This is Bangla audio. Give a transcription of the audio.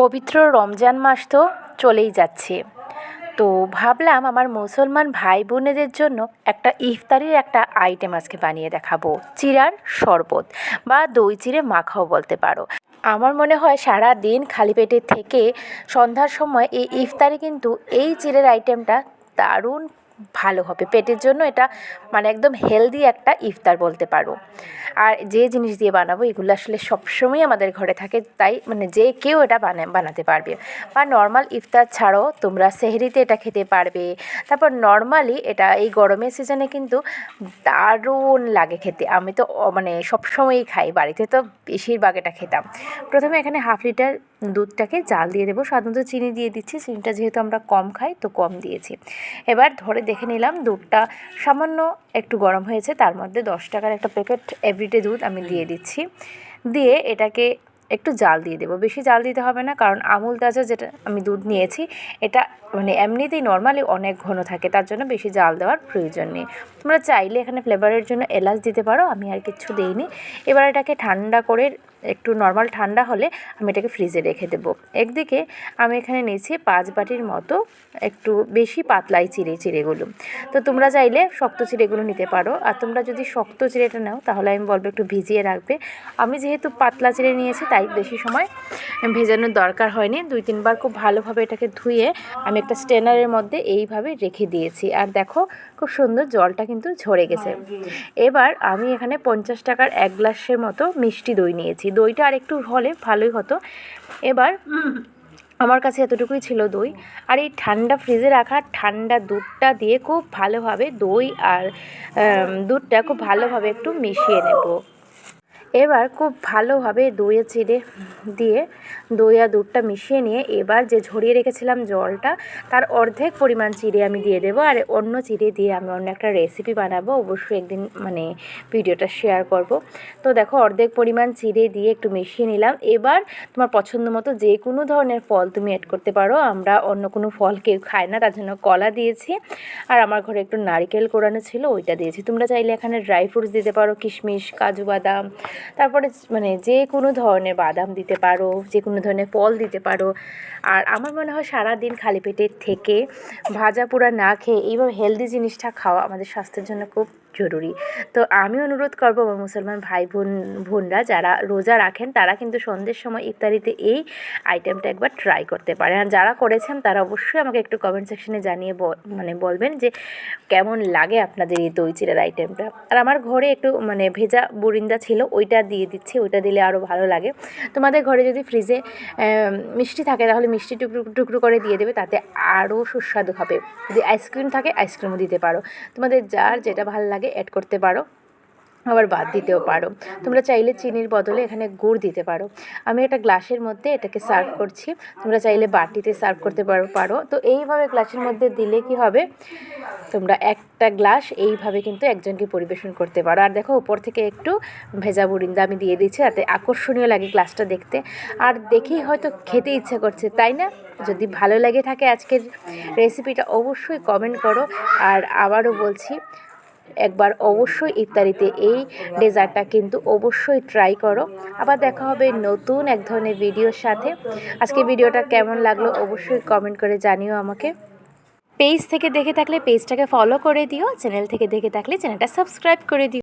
পবিত্র রমজান মাস তো চলেই যাচ্ছে। তো ভাবলাম আমার মুসলমান ভাই বোনেদের জন্য একটা ইফতারির একটা আইটেম আজকে বানিয়ে দেখাবো। চিড়ার শরবত বা দই চিড়ে মাখাও বলতে পারো। আমার মনে হয় সারা দিন খালি পেটে থেকে সন্ধ্যার সময় এই ইফতারে কিন্তু এই চিড়ের আইটেমটা দারুণ ভালো হবে। পেটের জন্য এটা মানে একদম হেলদি একটা ইফতার বলতে পারো। আর যে জিনিস দিয়ে বানাবো, এগুলো আসলে সবসময় আমাদের ঘরে থাকে, তাই মানে যে কেউ এটা বানা, বানাতে পারবে। বা নর্মাল ইফতার ছাড়াও তোমরা সেহরিতে এটা খেতে পারবে। তারপর নর্মালি এটা এই গরমের সিজনে কিন্তু দারুণ লাগে খেতে। আমি তো মানে সবসময়ই খাই, বাড়িতে তো বেশিরভাগ এটা খেতাম। প্রথমে এখানে হাফ লিটার দুধটাকে জাল দিয়ে দেবো। সাধারণত চিনি দিয়ে দিচ্ছি। চিনিটা যেহেতু আমরা কম খাই, তো কম দিয়েছি। এবার ধরে দেখে নিলাম দুধটা সামান্য একটু গরম হয়েছে, তার মধ্যে দশ টাকার একটা প্যাকেট এভরিডে দুধ আমি দিয়ে দিচ্ছি। দিয়ে এটাকে একটু জাল দিয়ে দেবো। বেশি জাল দিতে হবে না, কারণ আমুল তাজা যেটা আমি দুধ নিয়েছি, এটা মানে এমনিতেই নর্মালি অনেক ঘন থাকে, তার জন্য বেশি জাল দেওয়ার প্রয়োজন নেই। তোমরা চাইলে এখানে ফ্লেভারের জন্য এলাচ দিতে পারো, আমি আর কিচ্ছু দিইনি। এবার এটাকে ঠান্ডা করে, একটু নর্মাল ঠান্ডা হলে আমি এটাকে ফ্রিজে রেখে দেবো। একদিকে আমি এখানে নিয়েছি পাঁচ বাটির মতো একটু বেশি পাতলাই চিড়ে, চিড়েগুলো। তো তোমরা চাইলে শক্ত চিড়েগুলো নিতে পারো, আর তোমরা যদি শক্ত চিড়েটা নাও, তাহলে আমি বলব একটু ভিজিয়ে রাখবে। আমি যেহেতু পাতলা চিড়ে নিয়েছি, তাই বেশি সময় ভেজানোর দরকার হয়নি। দুই, তিনবার খুব ভালোভাবে এটাকে ধুয়ে আমি একটা স্টেনারের মধ্যে এইভাবে রেখে দিয়েছি। আর দেখো খুব সুন্দর জলটা কিন্তু ঝরে গেছে। এবার আমি এখানে পঞ্চাশ টাকার এক গ্লাসের মতো মিষ্টি দই নিয়েছি। দইটা আর একটু হলে ভালোই হতো। এবার আমার কাছে এতটুকুই ছিল দই। আর এই ঠান্ডা ফ্রিজে রাখা ঠান্ডা দুধটা দিয়ে খুব ভালোভাবে দই আর দুধটা খুব ভালোভাবে একটু মিশিয়ে নেব। এবার খুব ভালোভাবে দইয়ে চিড়ে দিয়ে দই আর দুধটা মিশিয়ে নিয়ে এবার যে ঝরিয়ে রেখেছিলাম জলটা, তার অর্ধেক পরিমাণ চিড়ে আমি দিয়ে দেবো আর অন্য চিড়ে দিয়ে আমি অন্য একটা রেসিপি বানাবো। অবশ্যই একদিন মানে ভিডিওটা শেয়ার করব। তো দেখো, অর্ধেক পরিমাণ চিড়ে দিয়ে একটু মিশিয়ে নিলাম। এবার তোমার পছন্দ মতো যে কোনো ধরনের ফল তুমি অ্যাড করতে পারো। আমরা অন্য কোনো ফল কেউ খায় না, তার জন্য কলা দিয়েছি। আর আমার ঘরে একটু নারকেল কোরানো ছিল, ওইটা দিয়েছি। তোমরা চাইলে এখানে ড্রাই ফ্রুটস দিতে পারো, কিশমিশ, কাজু বাদাম তারপরে মানে যে কোনো ধরনের বাদাম দিতে পারো, যে কোনো ধরনের ফল দিতে পারো। আর আমার মনে হয় সারাদিন খালি পেটে থেকে ভাজা পোড়া না খেয়ে এইভাবে হেলদি জিনিসটা খাওয়া আমাদের স্বাস্থ্যের জন্য খুব জরুরি। তো আমি অনুরোধ করব আমার মুসলমান ভাই বোন বোনরা যারা রোজা রাখেন, তারা কিন্তু সন্ধ্যের সময় ইফতারিতে এই আইটেমটা একবার ট্রাই করতে পারে। আর যারা করেছেন, তারা অবশ্যই আমাকে একটু কমেন্ট সেকশনে জানিয়ে মানে বলবেন যে, কেমন লাগে আপনাদের এই দই চিড়ের আইটেমটা আর আমার ঘরে একটু মানে ভেজা বুরিন্দা ছিল, ওইটা দিয়ে দিচ্ছি, ওইটা দিলে আরও ভালো লাগে। তোমাদের ঘরে যদি ফ্রিজে মিষ্টি থাকে, তাহলে মিষ্টি টুকরো টুকরো করে দিয়ে দেবে, তাতে আরও সুস্বাদু হবে। যদি আইসক্রিম থাকে আইসক্রিমও দিতে পারো। তোমাদের যার যেটা ভালো লাগে অ্যাড করতে পারো, আবার বাদ দিতেও পারো। তোমরা চাইলে চিনির বদলে এখানে গুড় দিতে পারো। আমি একটা গ্লাসের মধ্যে এটাকে সার্ভ করছি। তোমরা চাইলে বাটিতে সার্ভ করতে পারো পারো। তো এইভাবে গ্লাসের মধ্যে দিলে কি হবে? তোমরা একটা গ্লাস এইভাবে কিন্তু একজনকে পরিবেশন করতে পারো। আর দেখো, উপর থেকে একটু ভেজা বুরিন্দা আমি দিয়ে দিচ্ছি যাতে আকর্ষণীয় লাগে গ্লাসটা দেখতে। আর দেখেই হয়তো খেতে ইচ্ছে করছে, তাই না? যদি ভালো লাগে থাকে আজকের রেসিপিটা অবশ্যই কমেন্ট করো। আর আবারও বলছি একবার অবশ্যই ইফতারিতে এই ডেজার্টটা কিন্তু অবশ্যই ট্রাই করো। আবার দেখা হবে নতুন এক ধরনের ভিডিওর সাথে। আজকে ভিডিওটা কেমন লাগল অবশ্যই কমেন্ট করে জানিও আমাকে। পেজ থেকে দেখে থাকলে পেজটাকে ফলো করে দিও। চ্যানেল থেকে দেখে থাকলে চ্যানেলটা সাবস্ক্রাইব করে দিও।